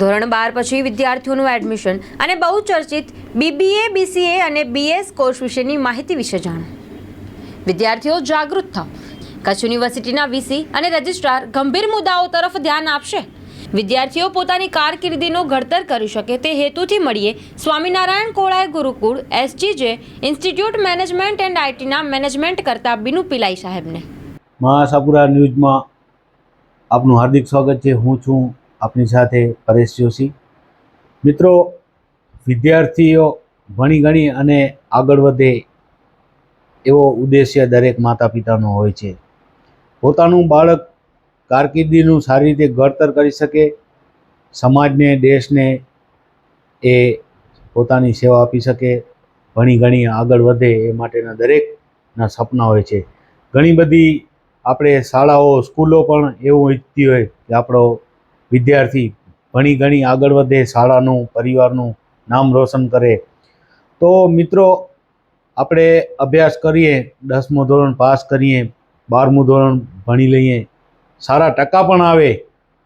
ધોરણ બાર પછી વિદ્યાર્થીઓનું એડમિશન અને બહુ ચર્ચિત બીબીએ બીસીએ અને બીએસ કોર્સ વિશેની માહિતી વિશે જાણો. વિદ્યાર્થીઓ જાગૃત થાવ. કચ્છ યુનિવર્સિટીના વીસી અને રજિસ્ટ્રાર ગંભીર મુદ્દાઓ તરફ ધ્યાન આપશે. વિદ્યાર્થીઓ પોતાની કારકિર્દીનો ઘડતર કરી શકે તે હેતુથી મળીએ Swaminarayan કોળાય Gurukul SGJ institute management and આઈટીના management કરતા બિનુ પિલાઈ સાહેબને. મહાસાપુરા ન્યૂઝમાં આપનું હાર્દિક સ્વાગત છે. હું છું આપની સાથે પરેશ જોશી. મિત્રો, વિદ્યાર્થીઓ ભણી ગણી અને આગળ વધે એવો ઉદ્દેશ્ય દરેક માતા પિતાનો હોય છે. પોતાનું બાળક કારકિર્દીનું સારી રીતે ઘડતર કરી શકે, સમાજને, દેશને એ પોતાની સેવા આપી શકે, ભણી ગણી આગળ વધે એ માટેના દરેકના સપના હોય છે. ઘણી બધી આપણે શાળાઓ, સ્કૂલો પણ એવું ઈચ્છતી હોય કે આપણો વિદ્યાર્થી ભણી ગણી આગળ વધે, શાળાનું, પરિવારનું નામ રોશન કરે. તો મિત્રો, આપણે અભ્યાસ કરીએ, દસમું ધોરણ પાસ કરીએ, બારમું ધોરણ ભણી લઈએ. સારા ટકા પણ આવે.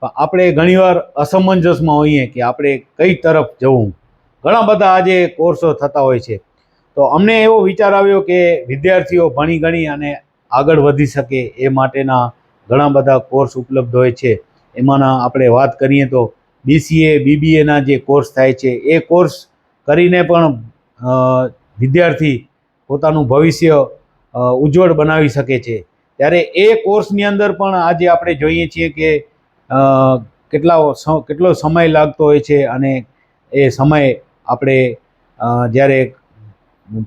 પણ આપણે ઘણીવાર અસમંજસમાં હોઈએ કે આપણે કઈ તરફ જવું. ઘણા બધા આજે કોર્સો થતા હોય છે. તો અમને એવો વિચાર આવ્યો કે વિદ્યાર્થીઓ ભણી ગણી અને આગળ વધી શકે એ માટેના ઘણા બધા કોર્સ ઉપલબ્ધ હોય છે. એમાંના આપણે વાત કરીએ તો બીસીએ બીબીએના જે કોર્સ થાય છે, એ કોર્સ કરીને પણ વિદ્યાર્થી પોતાનું ભવિષ્ય ઉજ્જવળ બનાવી શકે છે. ત્યારે એ કોર્સની અંદર પણ આજે આપણે જોઈએ છીએ કે કેટલા કેટલો સમય લાગતો હોય છે અને એ સમય આપણે જ્યારે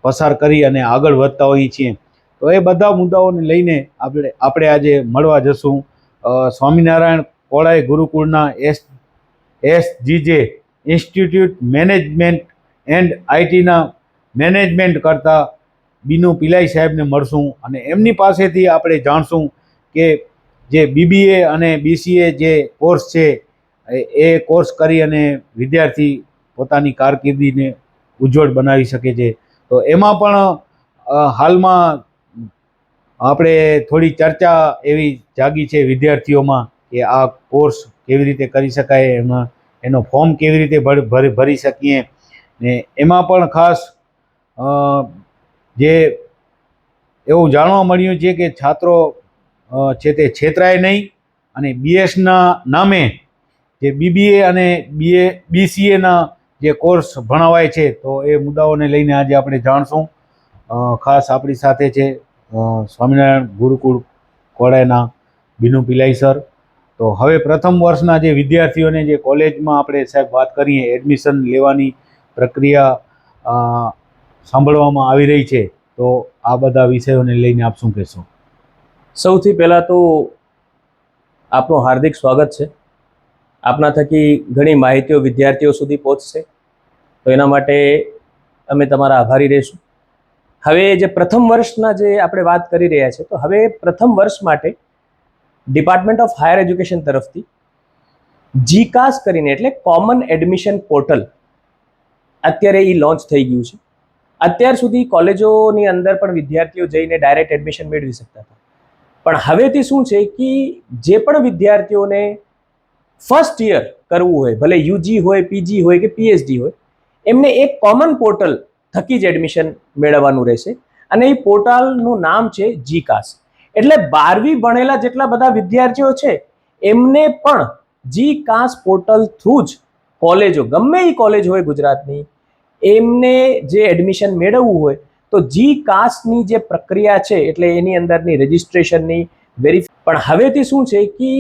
પસાર કરી અને આગળ વધતા હોઈએ છીએ. તો એ બધા મુદ્દાઓને લઈને આપણે આપણે આજે મળવા જશું. Swaminarayan કોળાઈ ગુરુકુળના S S GJ institute management and આઈટીના management કરતા બીનુ પિલાઈ સાહેબને મળશું અને એમની પાસેથી આપણે જાણશું કે જે બીબીએ અને બીસીએ જે કોર્સ છે, એ કોર્સ કરી અને વિદ્યાર્થી પોતાની કારકિર્દીને ઉજ્જવળ બનાવી શકે છે. તો એમાં પણ હાલમાં આપણે થોડી ચર્ચા એવી જાગી છે વિદ્યાર્થીઓમાં કે આ કોર્સ કેવી રીતે કરી શકાય, એમાં એનો ફોર્મ કેવી રીતે ભર- શકીએ. ને એમાં પણ ખાસ જે એવું જાણવા મળ્યું છે કે છાત્રો છે તે છેતરાય નહીં અને બીએસના નામે જે બીબીએ અને બીએ બીસીએના જે કોર્સ ભણાવાય છે, તો એ મુદ્દાઓને લઈને આજે આપણે જાણશું. ખાસ આપણી સાથે છે સ્વામિનારાયણ ગુરુકુળ કોળાના બિનુ પિલાઈ સર. તો હવે પ્રથમ વર્ષના જે વિદ્યાર્થીઓને જે કોલેજમાં આપણે સાહેબ વાત કરીએ, એડમિશન લેવાની પ્રક્રિયા સાંભળવામાં આવી રહી છે, તો આ બધા વિષયોને લઈને આપ શું કહેશો? સૌથી પહેલાં તો આપનું હાર્દિક સ્વાગત છે. આપના થકી ઘણી માહિતીઓ વિદ્યાર્થીઓ સુધી પહોંચશે. તો એના માટે અમે તમારા આભારી રહીશું. હવે જે પ્રથમ વર્ષના જે આપણે વાત કરી રહ્યા છે તો હવે પ્રથમ વર્ષ માટે ડિપાર્ટમેન્ટ ઓફ હાયર એજ્યુકેશન તરફથી જીકાસ કરીને, એટલે કોમન એડમિશન પોર્ટલ અત્યારે એ લોન્ચ થઈ ગયું છે. અત્યાર સુધી કોલેજોની અંદર પણ વિદ્યાર્થીઓ જઈને ડાયરેક્ટ એડમિશન મેળવી શકતા હતા. પણ હવેથી શું છે કે જે પણ વિદ્યાર્થીઓને ફર્સ્ટ યર કરવું હોય, ભલે યુજી હોય પીજી હોય કે પીએચડી હોય, એમને એક કોમન પોર્ટલ થકી જ એડમિશન મેળવવાનું રહેશે. અને એ પોર્ટલનું નામ છે જીકાસ એટલે બારવી ભણેલા જેટલા બધા વિદ્યાર્થીઓ છે, એમને પણ જી કાસ પોર્ટલ થ્રુ જ કોલેજો, ગમે એ કોલેજ હોય ગુજરાતની, એમને જે એડમિશન મેળવવું હોય, તો જી કાસ્ટની જે પ્રક્રિયા છે, એટલે એની અંદરની રજિસ્ટ્રેશનની વેરી પણ હવેથી શું છે કે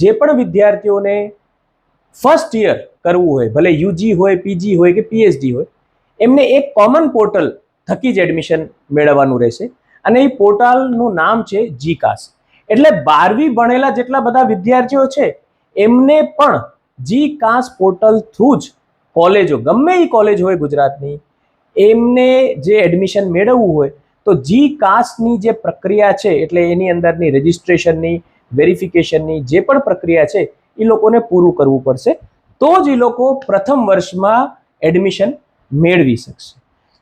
જે પણ વિદ્યાર્થીઓને ફર્સ્ટ યર કરવું હોય, ભલે યુજી હોય, પીજી હોય કે પીએચડી હોય, એમને એક કોમન પોર્ટલ થકી જ એડમિશન મેળવવાનું રહેશે. અને એ પોર્ટલનું નામ છે જીકાસ. એટલે બારવી ભણેલા જેટલા બધા વિદ્યાર્થીઓ છે, એમને પણ જી કાસ પોર્ટલ થ્રુ જ કોલેજો, ગમે એ કોલેજ હોય ગુજરાતની, એમને જે એડમિશન મેળવવું હોય, તો જી કાસ્ટની જે પ્રક્રિયા છે, એટલે એની અંદરની રજિસ્ટ્રેશનની વેરિફિકેશનની જે પણ પ્રક્રિયા છે એ લોકોને પૂરું કરવું પડશે. તો જ એ લોકો પ્રથમ વર્ષમાં એડમિશન મેળવી શકશે.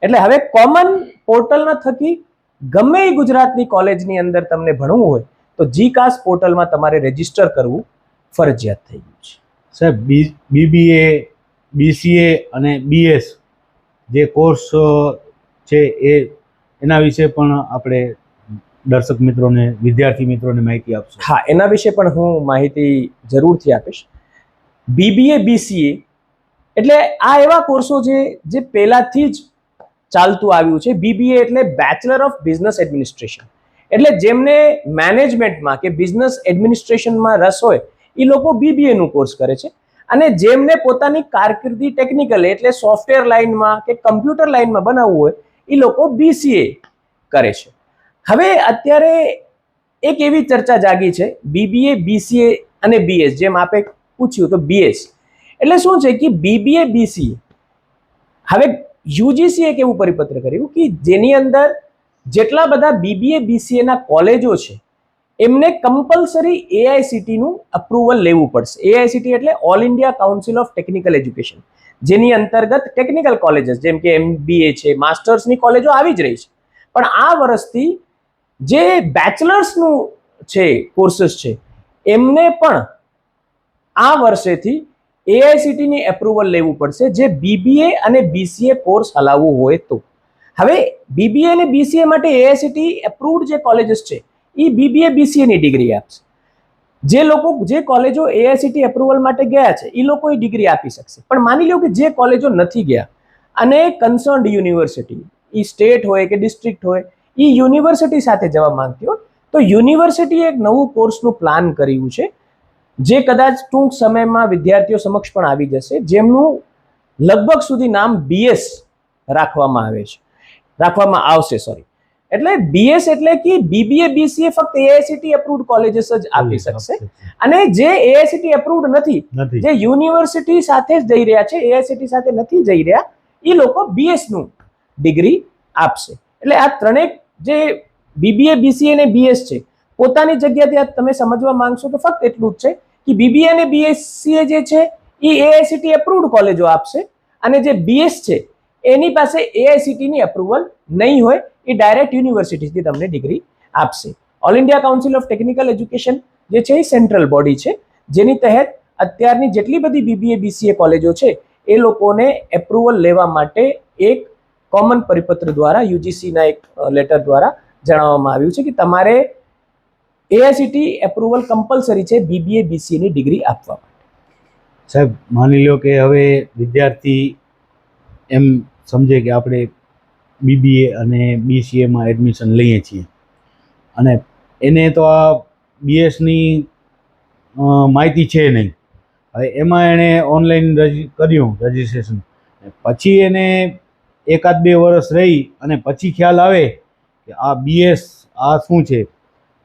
એટલે હવે કોમન પોર્ટલના થકી ગમે એ ગુજરાતની કોલેજની અંદર તમને ભણવું હોય તો જી કાસ પોર્ટલમાં તમારે રજિસ્ટર કરવું ફરજિયાત થઈ ગયું છે. સાહેબ બી બીબીએ બીસીએ અને બીએસ જે કોર્સ છે એ એના વિશે પણ આપણે દર્શક મિત્રોને વિદ્યાર્થી મિત્રોને માહિતી આપશું. હા એના વિશે પણ હું માહિતી જરૂરથી આપીશ. બીબીએ બીસીએ એટલે આ એવા કોર્સો છે જે પહેલાંથી જ ચાલતું આવ્યું છે. બીબીએ એટલે બેચલર ઓફ બિઝનેસ એડમિનિસ્ટ્રેશન એટલે જેમને મેનેજમેન્ટમાં કે બિઝનેસ એડમિનિસ્ટ્રેશનમાં રસ હોય એ લોકો બીબીએનું કોર્સ કરે છે. અને જેમને પોતાની કારકિર્દી ટેકનિકલ એટલે સોફ્ટવેર લાઇનમાં કે કમ્પ્યુટર લાઇનમાં બનાવવું હોય એ લોકો બીસીએ કરે છે. હવે અત્યારે એક એવી ચર્ચા જાગી છે બીબીએ બીસીએ અને બીએસ જેમ આપે પૂછ્યું તો બીએસ એટલે શું છે કે બીબીએ બીસીએ હવે યુજીસી એક એવું પરિપત્ર કર્યું કે જેની અંદર જેટલા બધા બીબીએ બીસીએના કોલેજો છે, એમને કમ્પલસરી એઆઈસીટીનું અપ્રુવલ લેવું પડશે. એઆઈસીટી એટલે all India council of technical education જેની અંતર્ગત ટેકનિકલ કોલેજીસ જેમ કે એમબીએ છે માસ્ટર્સની કોલેજો આવી જ રહી છે. પણ આ વર્ષથી જે બેચલર્સનું છે કોર્सेस છે, એમને પણ આ વર્ષેથી એઆઈસીટીની એપ્રુવલ લેવું પડશે જે બીબીએ અને બીસીએ કોર્સ હલાવવું હોય તો. હવે બીબીએ અને બીસીએ માટે એઆઈસીટી એપ્રુવડ જે કોલેજીસ છે એ બીબીએ બીસીએની ડિગ્રી આપશે. જે લોકો, જે કોલેજો એઆઈસીટી એપ્રુવલ માટે ગયા છે એ લોકો એ ડિગ્રી આપી શકશે. પણ માની લો કે જે કોલેજો નથી ગયા, અને કન્સર્ન્ડ યુનિવર્સિટી એ સ્ટેટ હોય કે ડિસ્ટ્રિક્ટ હોય એ યુનિવર્સિટી સાથે જવા માંગતી હોય, તો યુનિવર્સિટીએ એક નવું કોર્સનું પ્લાન કર્યું છે જે કદાચ ટૂંક સમયમાં વિદ્યાર્થીઓ સમક્ષ પણ આવી જશે જેમનું લગભગ સુધી નામ બીએસ રાખવામાં આવે છે. રાખવામાં આવશે સોરી એટલે બીએસ એટલે કે બીબીએ બીસીએ ફક્ત એઆઈસીટી અપ્રુવડ કોલેજીસ જ આપી શકશે. અને જે એઆઈસીટી અપ્રુવડ નથી જે યુનિવર્સિટી સાથે જ જઈ રહ્યા છે એઆઈસીટી સાથે નથી જઈ રહ્યા એ લોકો બીએસનું ડિગ્રી આપશે. એટલે આ ત્રણેક જે બીબીએ બીસીએ અને બીએસ છે પોતાની જગ્યાથી તમે સમજવા માંગશો તો ફક્ત એટલું જ છે કે બીબીએ અને બીએસસીએ જે છે, એ એઆઈસીટી એપ્રુવડ કોલેજો આપશે અને જે બીએસ છે, એની પાસે એઆઈસીટીની અપ્રુવલ નહીં હોય, એ ડાયરેક્ટ યુનિવર્સિટીથી તમને ડિગ્રી આપશે. All India council of technical education જે છે, એ સેન્ટ્રલ બોડી છે. જેની તહેત અત્યારની જેટલી બધી બીબીએ બીસીએ કોલેજો છે, એ લોકોને એપ્રુવલ લેવા માટે એક કોમન પરિપત્ર દ્વારા યુજીસીના એક લેટર દ્વારા જણાવવામાં આવ્યું છે કે તમારે એઆઈસીટી એપ્રુવલ કમ્પલસરી છે બીબીએ બીસીએ ની ડિગ્રી આપવા માટે. સાહેબ, માની લો કે હવે વિદ્યાર્થી એમ સમજે કે આપણે બીબીએ અને બીસીએમાં એડમિશન લઈએ છીએ. અને એને તો આ બીએસની માહિતી છે નહીં. હવે એમાં એણે ઓનલાઈન રજી, કર્યું રજિસ્ટ્રેશન પછી એને એકાદ બે વર્ષ રહી અને પછી ખ્યાલ આવે કે આ બીએસ આ શું છે?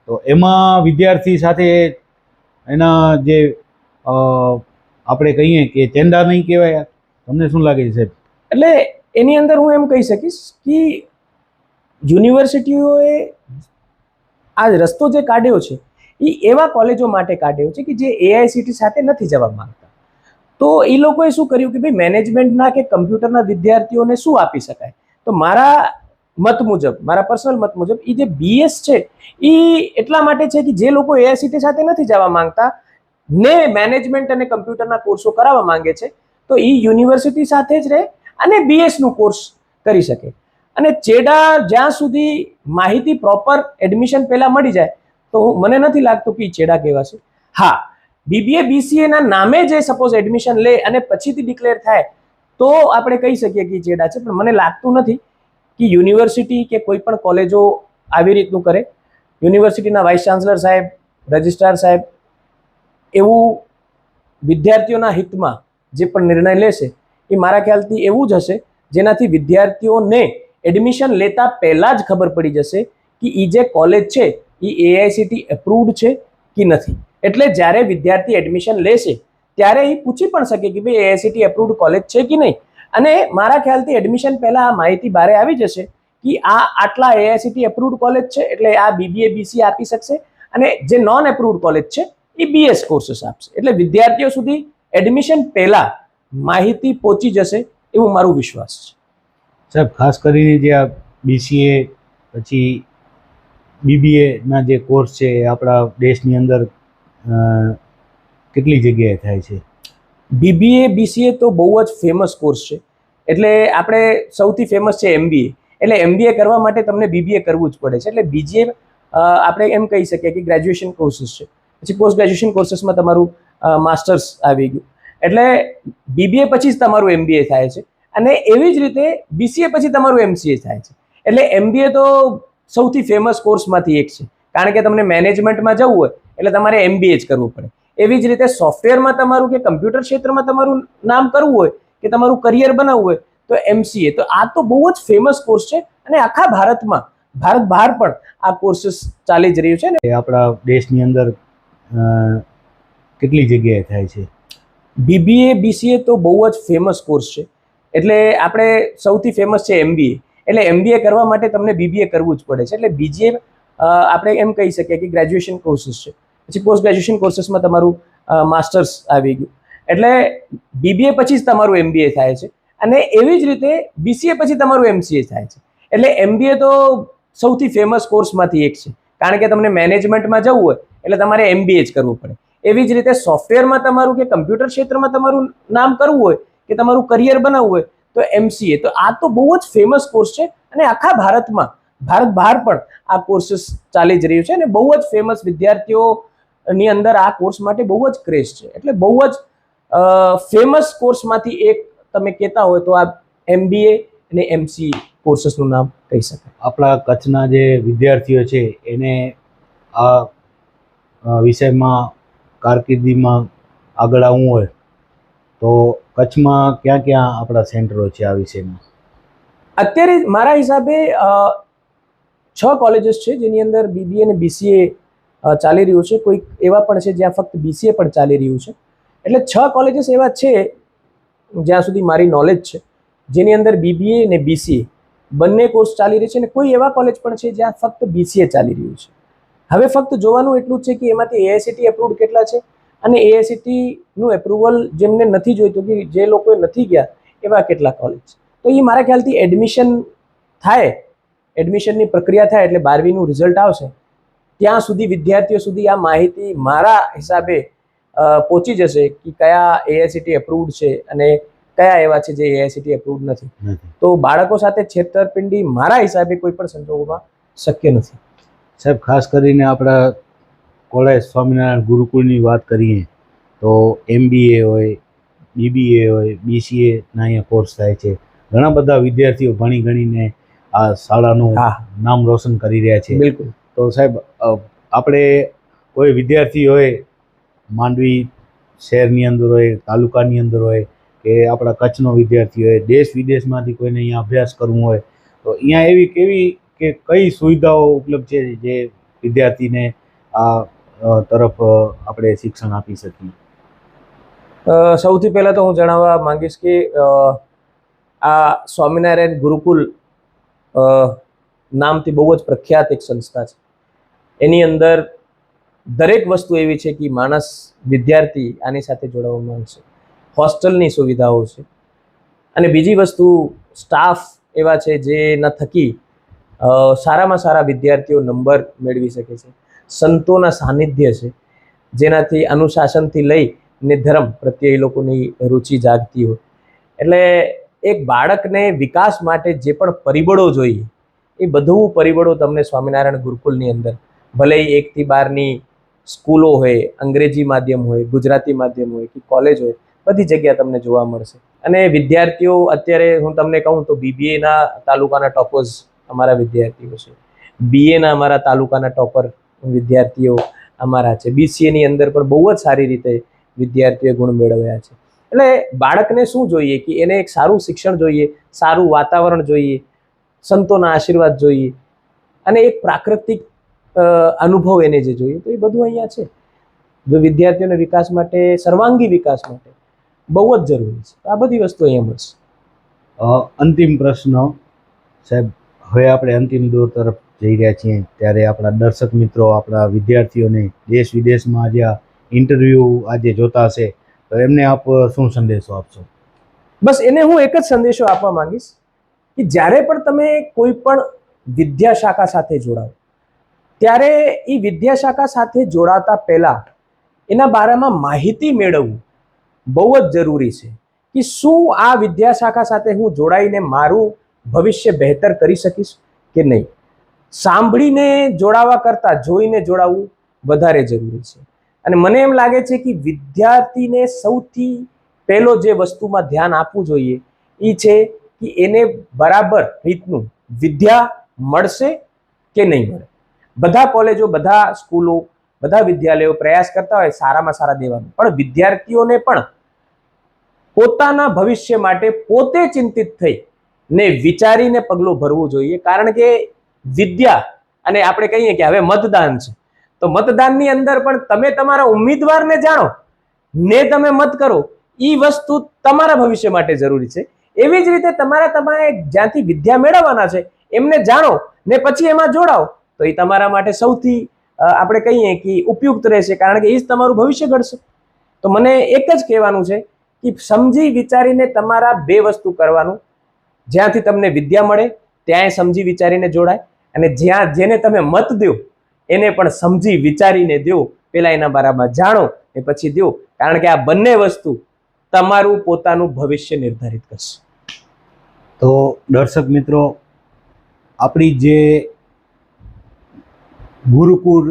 તો એમાં વિદ્યાર્થી સાથે એના જે આપણે કહીએ કે ચેંડા નહીં કહેવાય, તમને શું લાગે છે સાહેબ? એટલે એની અંદર હું એમ કહી શકીશ કે યુનિવર્સિટીઓએ આ રસ્તો જે કાઢ્યો છે એ એવા કોલેજો માટે કાઢ્યો છે કે જે એઆઈસીટી સાથે નથી જવા માંગતા. તો એ લોકોએ શું કર્યું કે ભાઈ, મેનેજમેન્ટના કે કમ્પ્યુટરના વિદ્યાર્થીઓને શું આપી શકાય? તો મારા મત મુજબ, મારા પર્સનલ મત મુજબ એ જે બીએસ છે એ એટલા માટે છે કે જે લોકો એઆઈસીટી સાથે નથી જવા માંગતા, ને મેનેજમેન્ટ અને કમ્પ્યુટરના કોર્સો કરાવવા માંગે છે, તો એ યુનિવર્સિટી સાથે જ રહે અને બીએસનું કોર્સ કરી શકે. અને ચેડા જ્યાં સુધી માહિતી પ્રોપર એડમિશન પહેલાં મળી જાય, તો મને નથી લાગતું કે ચેડા કહેવાશે હા બીબીએ બીસીએના નામે જે સપોઝ એડમિશન લે અને પછીથી ડિક્લેર થાય, તો આપણે કહી શકીએ કે ચેડા છે, પણ મને લાગતું નથી. કે યુનિવર્સિટી કે કોઈ પણ કોલેજો આવી રીતનું કરે? યુનિવર્સિટીના વાઇસ ચાન્સલર સાહેબ, રજિસ્ટ્રાર સાહેબ, એવું વિદ્યાર્થીઓના હિતમાં જે પણ નિર્ણય લેશે, એ મારા ખ્યાલથી એવું જ હશે, જેનાથી વિદ્યાર્થીઓને એડમિશન લેતા પહેલાં જ ખબર પડી જશે કે એ જે કોલેજ છે એ એઆઈસીટી એપ્રુવડ છે કે નથી. એટલે જ્યારે વિદ્યાર્થી એડમિશન લેશે, ત્યારે એ પૂછી પણ શકે કે ભાઈ એઆઈસીટી એપ્રુવડ કોલેજ છે કે નહીં? અને મારા ખ્યાલથી એડમિશન પહેલાં આ માહિતી બારે આવી જશે કે આ આટલા એઆઈસીટી એપ્રુવડ કોલેજ છે એટલે આ બીબીએ બીસી આપી શકશે અને જે નોન એપ્રુવડ કોલેજ છે એ બીએસ કોર્સીસ આપશે. એટલે વિદ્યાર્થીઓ સુધી એડમિશન પહેલાં માહિતી પહોંચી જશે એવું મારું વિશ્વાસ છે. સાહેબ ખાસ કરીને જે આ બીસીએ પછી બીબીએના જે કોર્સ છે એ આપણા દેશની અંદર કેટલી જગ્યાએ થાય છે? બીબીએ બીસીએ તો બહુ જ ફેમસ કોર્સ છે. એટલે આપણે સૌથી ફેમસ છે એમબીએ એટલે એમબીએ કરવા માટે તમને બીબીએ કરવું જ પડે છે. એટલે બીજીએ આપણે એમ કહી શકીએ કે ગ્રેજ્યુએશન કોર્સીસ છે. પછી પોસ્ટ ગ્રેજ્યુએશન કોર્સીસમાં તમારું માસ્ટર્સ આવી ગયું. એટલે બીબીએ પછી જ તમારું એમબીએ થાય છે. અને એવી જ રીતે બીસીએ પછી તમારું એમસીએ થાય છે. એટલે એમબીએ તો સૌથી ફેમસ કોર્સમાંથી એક છે. કારણ કે તમને મેનેજમેન્ટમાં જવું હોય, એટલે તમારે એમબીએ જ કરવું પડે. એવી જ રીતે સોફ્ટવેરમાં તમારું કે કમ્પ્યુટર ક્ષેત્રમાં તમારું નામ કરવું હોય કે તમારું કરિયર બનાવવું હોય તો એમસીએ તો આ તો બહુ જ ફેમસ કોર્સ છે અને આખા ભારતમાં ભારત બહાર પણ આ કોર્સીસ ચાલી જ રહ્યું છે ને. આપણા દેશની અંદર કેટલી જગ્યાએ થાય છે? બીબીએ બીસીએ તો બહુ જ ફેમસ કોર્સ છે. એટલે આપણે સૌથી ફેમસ છે એમબીએ એટલે એમબીએ કરવા માટે તમને બીબીએ કરવું જ પડે છે. એટલે બીજીએ આપણે એમ કહી શકીએ કે ગ્રેજ્યુએશન કોર્સીસ છે. પછી પોસ્ટ ગ્રેજ્યુએશન કોર્સીસમાં તમારું માસ્ટર્સ આવી ગયું. એટલે બીબીએ પછી જ તમારું એમબીએ થાય છે. અને એવી જ રીતે બીસીએ પછી તમારું એમસીએ થાય છે. એટલે એમબીએ તો સૌથી ફેમસ કોર્સમાંથી એક છે. કારણ કે તમને મેનેજમેન્ટમાં જવું હોય, એટલે તમારે એમબીએ જ કરવું પડે. એવી જ રીતે સોફ્ટવેરમાં તમારું કે કમ્પ્યુટર ક્ષેત્રમાં તમારું નામ કરવું હોય, કે તમારું કરિયર બનાવવું હોય, તો એમસીએ તો આ તો બહુ જ ફેમસ કોર્સ છે અને આખા ભારતમાં, ભારત બહાર પણ આ કોર્સીસ ચાલી જ રહ્યું છે અને બહુ જ ફેમસ વિદ્યાર્થીઓની અંદર આ કોર્સ માટે બહુ જ ક્રેઝ છે. એટલે બહુ જ ફેમસ કોર્સમાંથી એક તમે કહેતા હોય તો આ એમબીએ અને એમસી કોર્સનું નામ કહી શકાય. આપણા કચ્છના જે વિદ્યાર્થીઓ છે એને આ વિષયમાં કારકિર્દીમાં આગળ આવવું હોય તો કચ્છમાં ક્યાં ક્યાં આપણા સેન્ટરો છે આ વિષયમાં? અત્યારે મારા હિસાબે છ કોલેજીસ છે જેની અંદર બીબીએ અને બીસીએ ચાલી રહ્યું છે. કોઈક એવા પણ છે જ્યાં ફક્ત બીસીએ પણ ચાલી રહ્યું છે. એટલે છ કોલેજીસ એવા છે જ્યાં સુધી મારી નોલેજ છે. જેની અંદર બીબીએ અને બીસીએ બંને કોર્સ ચાલી રહી છે અને કોઈ એવા કોલેજ પણ છે જ્યાં ફક્ત બીસીએ ચાલી રહ્યું છે. હવે ફક્ત જોવાનું એટલું જ છે કે એમાંથી એઆઈસીટી એપ્રુવડ કેટલા છે અને એઆઈસીટીનું એપ્રુવલ જેમને નથી જોઈતું કે જે લોકોએ નથી ગયા એવા કેટલા કોલેજ તો એ મારા ખ્યાલથી એડમિશન થાય એડમિશનની પ્રક્રિયા થાય એટલે બારમીનું રિઝલ્ટ આવશે. ત્યાં સુધી વિદ્યાર્થીઓ સુધી આ માહિતી મારા હિસાબે પહોંચી જશે કે કયા એઆઈસીટી એપ્રુવડ છે અને કયા એવા છે જે એઆઈસીટી એપ્રુવડ નથી. તો બાળકો સાથે છેતરપિંડી મારા હિસાબે કોઈ પણ સંજોગોમાં શક્ય નથી. સાહેબ ખાસ કરીને આપણા કોલેજ સ્વામિનારાયણ ગુરુકુળની વાત કરીએ તો એમબીએ હોય બીબીએ હોય બીસીએના અહીંયા કોર્સ થાય છે. ઘણા બધા વિદ્યાર્થીઓ ભણી ગણીને આ શાળાનું નામ રોશન કરી રહ્યા છે. બિલકુલ. તો સાહેબ આપણે કોઈ વિદ્યાર્થી હોય માંડવી શહેરની અંદર હોય, તાલુકાની અંદર હોય, કે આપણા કચ્છનો વિદ્યાર્થી હોય, દેશ વિદેશમાંથી કોઈને અહીંયા અભ્યાસ કરવું હોય, તો અહીંયા એવી કેવી કે કઈ સુવિધાઓ ઉપલબ્ધ છે જે વિદ્યાર્થીને આ તરફ આપણે શિક્ષણ આપી શકીએ? સૌથી પહેલાં તો હું જણાવવા માંગીશ કે આ સ્વામિનારાયણ ગુરુકુલ નામથી બહુ જ પ્રખ્યાત એક સંસ્થા છે. એની અંદર દરેક વસ્તુ એવી છે કે માણસ વિદ્યાર્થી આની સાથે જોડાવામાં માંગશે હોસ્ટેલની સુવિધાઓ છે. અને બીજી વસ્તુ, સ્ટાફ એવા છે જેના થકી સારામાં સારા વિદ્યાર્થીઓ નંબર મેળવી શકે છે. સંતોના સાનિધ્ય છે. જેનાથી અનુશાસનથી લઈ ને ધર્મ પ્રત્યે એ લોકોની રુચિ જાગતી હોય. એટલે એક બાળકને વિકાસ માટે જે પણ પરિબળો જોઈએ, એ બધું પરિબળો તમને સ્વામિનારાયણ ગુરુકુલની અંદર, ભલે એકથી બારની સ્કૂલો હોય, અંગ્રેજી માધ્યમ હોય, ગુજરાતી માધ્યમ હોય કે કોલેજ હોય, બધી જગ્યા તમને જોવા મળશે. અને વિદ્યાર્થીઓ, અત્યારે હું તમને કહું તો બીબીએના તાલુકાના ટોપર્સ અમારા વિદ્યાર્થીઓ છે. બીએના અમારા તાલુકાના ટોપર વિદ્યાર્થીઓ અમારા છે. બીસીએની અંદર પણ બહુ જ સારી રીતે વિદ્યાર્થીઓએ ગુણ મેળવ્યા છે. એટલે બાળકને શું જોઈએ કે એને એક સારું શિક્ષણ જોઈએ, સારું વાતાવરણ જોઈએ, સંતોના આશીર્વાદ જોઈએ અને એક પ્રાકૃતિક અનુભવ એને જે જોઈએ તો એ બધું અહીંયા છે. જો વિદ્યાર્થીઓના વિકાસ માટે સર્વાંગી વિકાસ માટે બહુ જ જરૂરી છે. આ બધી વસ્તુ અહીંયા મળશે. અંતિમ પ્રશ્ન સાહેબ હવે આપણે અંતિમ દોર તરફ જઈ રહ્યા છીએ ત્યારે આપણા દર્શક મિત્રો આપણા વિદ્યાર્થીઓને દેશ વિદેશમાં આજે આ ઇન્ટરવ્યૂ આજે જોતા હશે. તો એમને આપ શું સંદેશો આપશો? બસ એને હું એક જ સંદેશો આપવા માંગીશ કે જ્યારે પણ તમે કોઈ પણ વિદ્યા શાખા સાથે જોડાઓ ત્યારે એ વિદ્યાશાખા સાથે જોડાતા પહેલાં એના બારામાં માહિતી મેળવવું બહુ જ જરૂરી છે કે શું આ વિદ્યાશાખા સાથે હું જોડાઈને મારું ભવિષ્ય બહેતર કરી શકીશ કે નહીં? સાંભળીને જોડાવા કરતાં જોઈને જોડાવું વધારે જરૂરી છે. અને મને એમ લાગે છે કે વિદ્યાર્થીને સૌથી પહેલો જે વસ્તુમાં ધ્યાન આપવું જોઈએ એ છે કે એને બરાબર રીતનું વિદ્યા મળશે કે નહીં મળે? બધા કોલેજો, બધા સ્કૂલો, બધા વિદ્યાલયો પ્રયાસ કરતા હોય સારામાં સારા દેવાનું. પણ વિદ્યાર્થીઓને પણ પોતાના ભવિષ્ય માટે પોતે ચિંતિત થઈ ને વિચારીને પગલું ભરવું જોઈએ. કારણ કે વિદ્યા અને આપણે કહીએ કે હવે મતદાન છે. તો મતદાનની અંદર પણ તમે તમારા ઉમેદવારને જાણો ને તમે મત કરો. એ વસ્તુ તમારા ભવિષ્ય માટે જરૂરી છે. એવી જ રીતે તમારા તમારે જ્યાંથી વિદ્યા મેળવવાના છે, એમને જાણો ને પછી એમાં જોડાઓ. તો એ તમારા માટે સૌથી આપણે કહીએ કે ઉપયુક્ત રહેશે, કારણ કે એ જ તમારું ભવિષ્ય ઘડશે. તો મને એક જ કહેવાનું છે કે સમજી વિચારીને તમારા બે વસ્તુ કરવાનું. જ્યાંથી તમને વિદ્યા મળે ત્યાં સમજી વિચારીને જોડાય. અને જ્યાં જેને તમે મત દો, એને પણ સમજી વિચારીને દો. પેલા એના બારામાં જાણો એ પછી દો. કારણ કે આ બંને વસ્તુ તમારું પોતાનું ભવિષ્ય નિર્ધારિત કરશે. તો દર્શક મિત્રો, આપણી જે ગુરુકુળ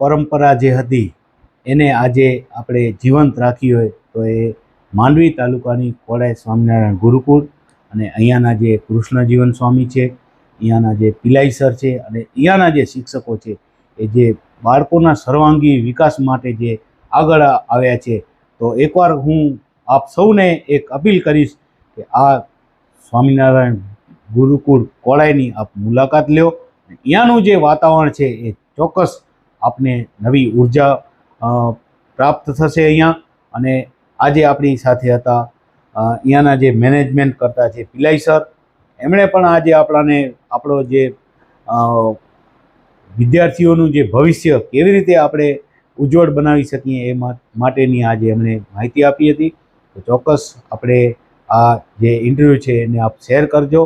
પરંપરા જે હતી, એને આજે આપણે જીવંત રાખી હોય તો એ માંડવી તાલુકાની કોળાય સ્વામિનારાયણ ગુરુકુળ અને અહીંયાના જે કૃષ્ણજીવન સ્વામી છે, અહીંયાના જે પિલાઈ સર છે અને અહીંયાના જે શિક્ષકો છે, એ જે બાળકોના સર્વાંગી વિકાસ માટે જે આગળ આવ્યા છે, તો એકવાર હું આપ સૌને એક અપીલ કરીશ કે આ સ્વામિનારાયણ ગુરુકુળ કોળાઈની આપ મુલાકાત લ્યો અહીંયાનું જે વાતાવરણ છે એ ચોક્કસ આપને નવી ઊર્જા પ્રાપ્ત થશે અહીંયા. અને આજે આપણી સાથે હતા અહીંયાના જે મેનેજમેન્ટ કરતા છે પિલાઈ સર, એમણે પણ આજે આપણાને, આપણો જે વિદ્યાર્થીઓનું જે ભવિષ્ય કેવી રીતે આપણે ઉજ્જવળ બનાવી શકીએ એ માટેની આજે એમણે માહિતી આપી હતી. તો ચોક્કસ આપણે આ જે ઇન્ટરવ્યૂ છે એને આપ શેર કરજો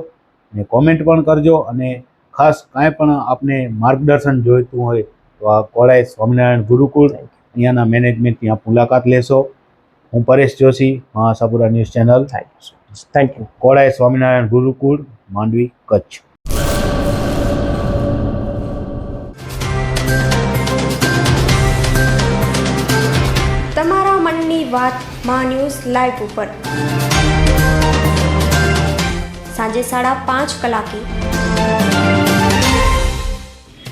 ને કોમેન્ટ પણ કરજો અને ખાસ કાંઈ પણ આપને માર્ગદર્શન જોઈતું હોય તો આ કોળાઈ સ્વામિનારાયણ ગુરુકુળ અહીંયાના મેનેજમેન્ટ ત્યાં મુલાકાત લેશો. હું પરેશ જોશી મહાસાપુરા news channel. Thank you કોળાઈ Swaminarayan Gurukul Mandvi Kutch. તમારા મનની વાત મા ન્યૂઝ લાઈવ ઉપર. સાંજે સાડા પાંચ કલાકે.